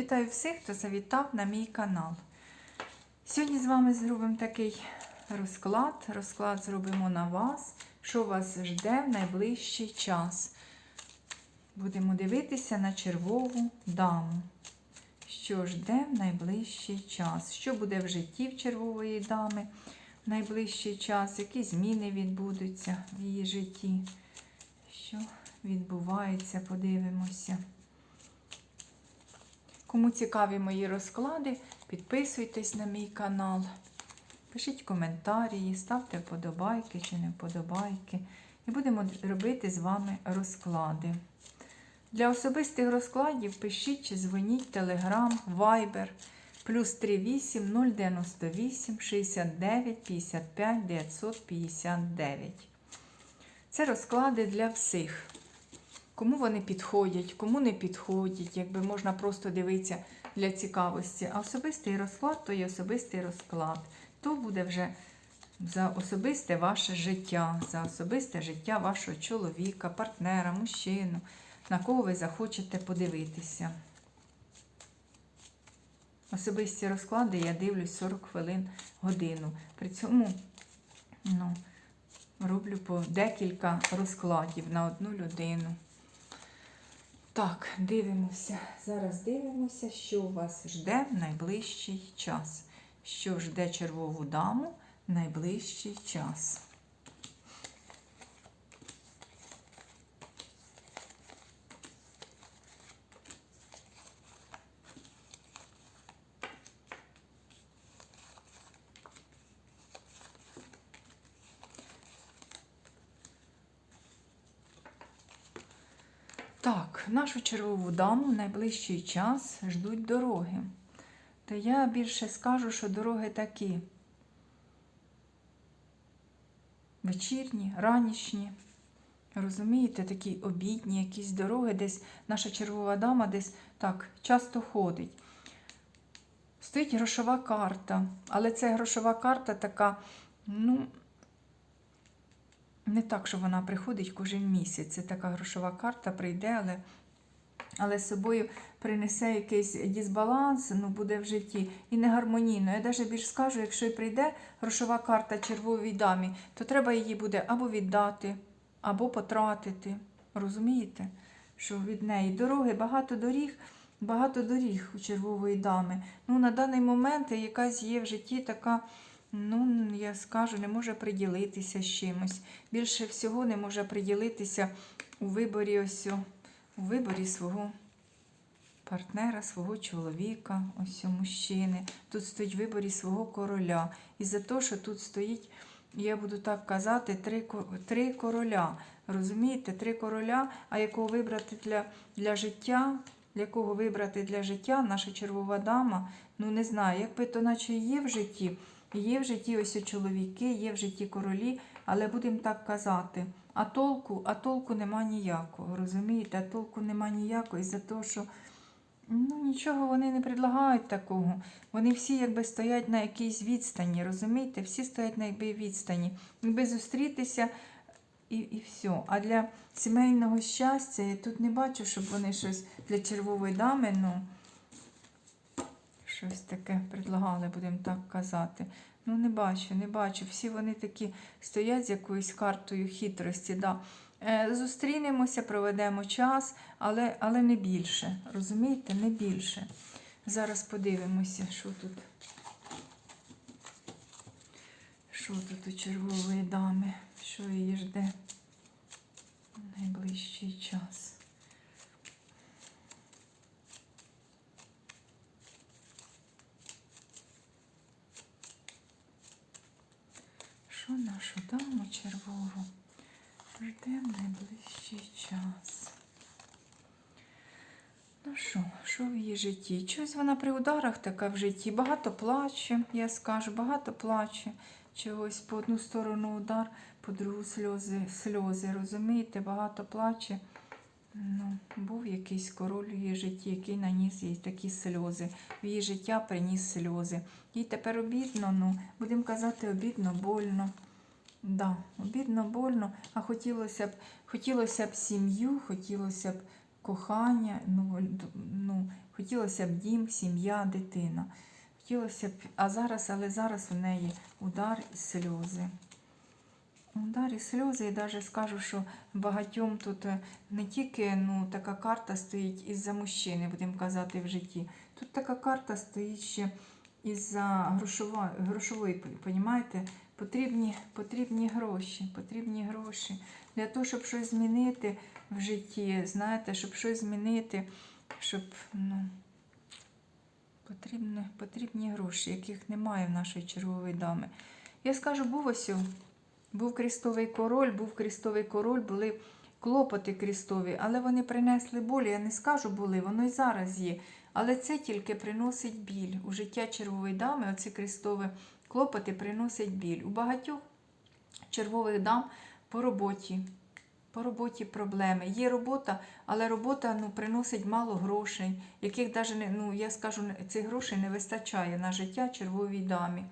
Вітаю всіх, хто завітав на мій канал. Сьогодні з вами зробимо такий розклад. Розклад зробимо на вас, що вас жде в найближчий час. Будемо дивитися на червову даму. Що жде в найближчий час? Що буде в житті в червової дами в найближчий час? Які зміни відбудуться в її житті? Що відбувається? Подивимося. Кому цікаві мої розклади, підписуйтесь на мій канал, пишіть коментарі, ставте вподобайки чи не вподобайки. І будемо робити з вами розклади. Для особистих розкладів пишіть чи дзвоніть Telegram, Viber плюс 38 098 69 55 959. Це розклади для всіх. Кому вони підходять, кому не підходять, якби можна просто дивитися для цікавості. А особистий розклад то є особистий розклад. То буде вже за особисте ваше життя, за особисте життя вашого чоловіка, партнера, мужчину, на кого ви захочете подивитися. Особисті розклади я дивлюсь 40 хвилин годину. При цьому ну, роблю по декілька розкладів на одну людину. Так, дивимося. Зараз дивимося, що вас жде в найближчий час. Що жде червову даму в найближчий час. Так, нашу червову даму в найближчий час ждуть дороги. Та я більше скажу, що дороги такі вечірні, ранішні. Розумієте, такі обідні якісь дороги, десь наша червова дама десь так часто ходить. Стоїть грошова карта, але ця грошова карта така, ну, не так, що вона приходить кожен місяць. Це така грошова карта прийде, але але з собою принесе якийсь дисбаланс, ну, буде в житті і не гармонійно. Я навіть більш скажу, якщо і прийде грошова карта червовій дамі, то треба її буде або віддати, або потратити. Розумієте, що від неї дороги, багато доріг. Багато доріг у червової дами. Ну, На даний момент якась є в житті така ну, я скажу, не може приділитися з чимось. Більше всього не може приділитися у виборі ось, у виборі свого партнера, свого чоловіка, ось мужчини. Тут стоїть в виборі свого короля. І за те, що тут стоїть, я буду так казати, три, три короля. Розумієте, три короля, а якого вибрати для, для життя. Для кого вибрати для життя наша червова дама, ну не знаю, якби то наче є в житті, Є в житті ось чоловіки, є в житті королі, але будемо так казати. А толку а толку нема ніякого. Розумієте? А толку нема ніякого із-за того, що ну, нічого вони не предлагають такого. Вони всі якби стоять на якійсь відстані, розумієте? Всі стоять на якби відстані. Якби зустрітися і і все. А для сімейного щастя я тут не бачу, щоб вони щось для червової дами, ну. Щось таке предлагали, будемо так казати. Ну, не бачу, не бачу. Всі вони такі стоять з якоюсь картою хитрості. Да. Е, Зустрінемося, проведемо час, але але не більше. Розумієте, не більше. Зараз подивимося, що тут. Що тут у червової дами, що її жде в найближчий час. Що нашу даму червову в найближчий час? Ну що, що в її житті? Чогось вона при ударах така в житті. Багато плаче, я скажу, багато плаче. Чогось по одну сторону удар, по другу сльози, сльози. Розумієте, багато плаче. Ну, Був якийсь король в її житті, який наніс їй такі сльози. В її життя приніс сльози. Їй тепер обідно, ну, будемо казати, обідно, больно. Да, обідно, больно, а хотілося б хотілося б сім'ю, хотілося б кохання, ну, ну, Хотілося б дім, сім'я, дитина. Хотілося б, а зараз, але зараз у неї удар і сльози. Удар і сльози, і навіть скажу, що багатьом тут е, не тільки ну, така карта стоїть із-за мужчини, будемо казати, в житті. Тут така карта стоїть ще із-за грошової, понімаєте? Потрібні, потрібні гроші, потрібні гроші. Для того, щоб щось змінити в житті, знаєте, щоб щось змінити, щоб ну, потрібні, потрібні гроші, яких немає в нашої чергової дами. Я скажу, був ось був крістовий король, був крістовий король, були клопоти крістові, але вони принесли болі. Я не скажу були, воно і зараз є. Але це тільки приносить біль. У життя червової дами оці крістові клопоти приносять біль. У багатьох червових дам по роботі. По роботі проблеми. Є робота, але робота ну, приносить мало грошей, яких даже не, ну, я скажу, цих грошей не вистачає на життя червовій дамі.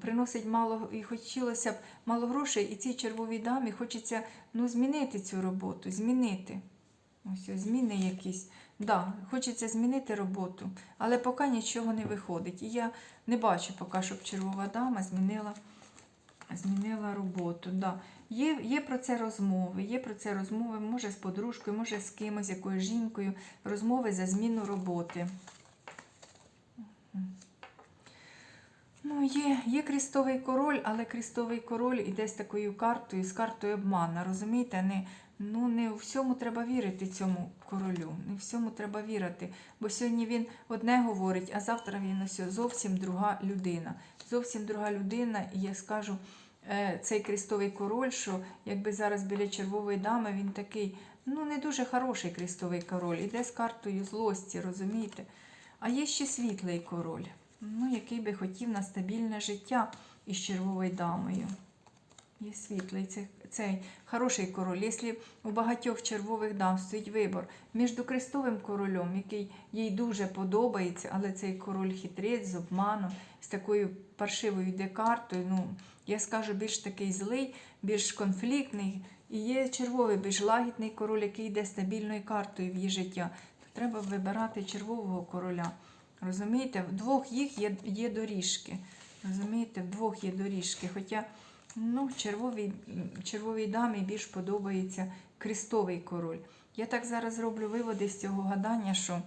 Приносить мало і хотілося б мало грошей, і цій червовій дамі хочеться ну, змінити цю роботу, змінити. Ось зміни якісь. Да, хочеться змінити роботу, але поки нічого не виходить. І я не бачу поки, щоб червова дама змінила, змінила роботу. Да. Є, є про це розмови, є про це розмови, може з подружкою, може з кимось, якоюсь жінкою, розмови за зміну роботи. Ну, є, є крістовий король, але крістовий король іде з такою картою, з картою обмана. Розумієте? Не, ну, не у всьому треба вірити цьому королю. Не всьому треба вірити. Бо сьогодні він одне говорить, а завтра він ось зовсім друга людина. Зовсім друга людина, і я скажу, е, цей крістовий король, що якби зараз біля червової дами він такий, ну не дуже хороший крістовий король, іде з картою злості, розумієте? А є ще світлий король, ну, який би хотів на стабільне життя із червовою дамою. Є світлий цей, цей хороший король. Якщо у багатьох червових дам стоїть вибор між крестовим королем, який їй дуже подобається, але цей король хитрець з обманом, з такою паршивою декартою, ну, я скажу, більш такий злий, більш конфліктний. І є червовий, більш лагідний король, який йде стабільною картою в її життя. То треба вибирати червового короля. Розумієте, вдвох їх є, є доріжки. Розумієте, вдвох є доріжки. Хоча ну, червовій, червовій дамі більш подобається крестовий король. Я так зараз зроблю виводи з цього гадання, що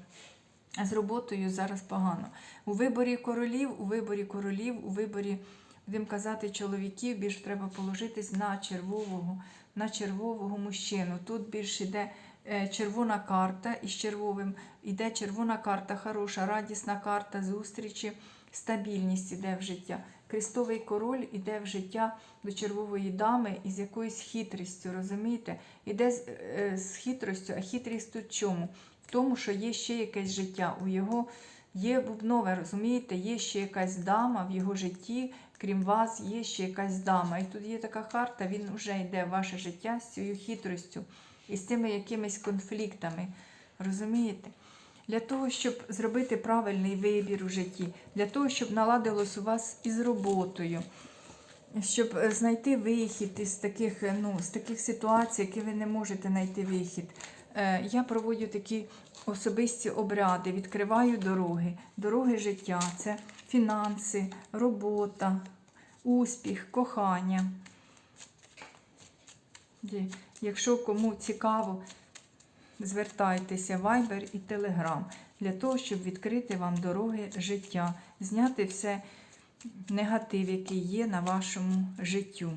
з роботою зараз погано. У виборі королів, у виборі королів, у виборі, будемо казати, чоловіків більш треба положитись на червового, на червового мужчину. Тут більш іде червона карта із червовим, іде червона карта, хороша, радісна карта зустрічі, стабільність іде в життя. Крестовий король іде в життя до червової дами із якоюсь хитрістю, розумієте? Іде з, е, з хитростю, а хитрість тут чому? В тому, що є ще якесь життя. У його є бубнове, розумієте, є ще якась дама в його житті, крім вас, є ще якась дама. І тут є така карта, він вже йде в ваше життя з цією хитростю і з тими якимись конфліктами. Розумієте? Для того, щоб зробити правильний вибір у житті, для того, щоб наладилось у вас із роботою, щоб е, знайти вихід із таких, е, ну, з таких ситуацій, які ви не можете знайти вихід. Е, Я проводжу такі особисті обряди, відкриваю дороги, дороги життя це фінанси, робота, успіх, кохання. Якщо кому цікаво, звертайтеся в Viber і Telegram для того, щоб відкрити вам дороги життя, зняти все негатив, який є на вашому життю.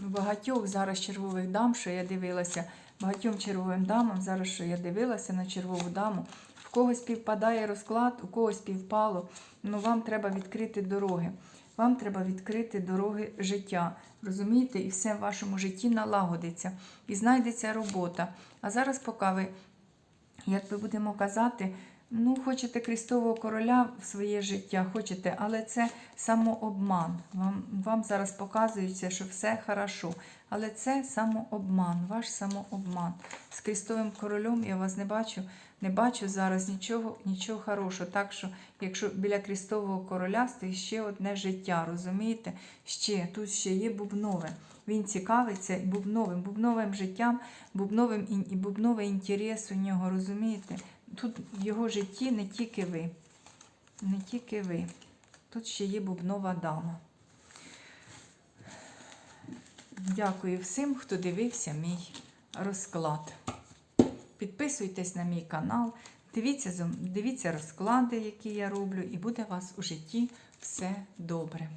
Багатьох зараз червових дам, що я дивилася, багатьом червовим дамам, зараз що я дивилася на червову даму, в когось співпадає розклад, у когось співпало. Ну вам треба відкрити дороги. Вам треба відкрити дороги життя. Розумієте, і все в вашому житті налагодиться. І знайдеться робота. А зараз, поки ви, як ми будемо казати, ну, хочете Крістового короля в своє життя, хочете, але це самообман. Вам, вам зараз показується, що все хорошо. Але це самообман, ваш самообман. З Крістовим королем я вас не бачу, не бачу зараз нічого, нічого хорошого. Так що, якщо біля Крістового короля стоїть ще одне життя, розумієте? Ще тут ще є бубнове. Він цікавиться бубновим, бубновим життям, бубновим і бубновий інтерес у нього, розумієте? Тут в його житті не тільки ви. Не тільки ви. Тут ще є бубнова дама. Дякую всім, хто дивився мій розклад. Підписуйтесь на мій канал, дивіться, дивіться розклади, які я роблю, і буде у вас у житті все добре.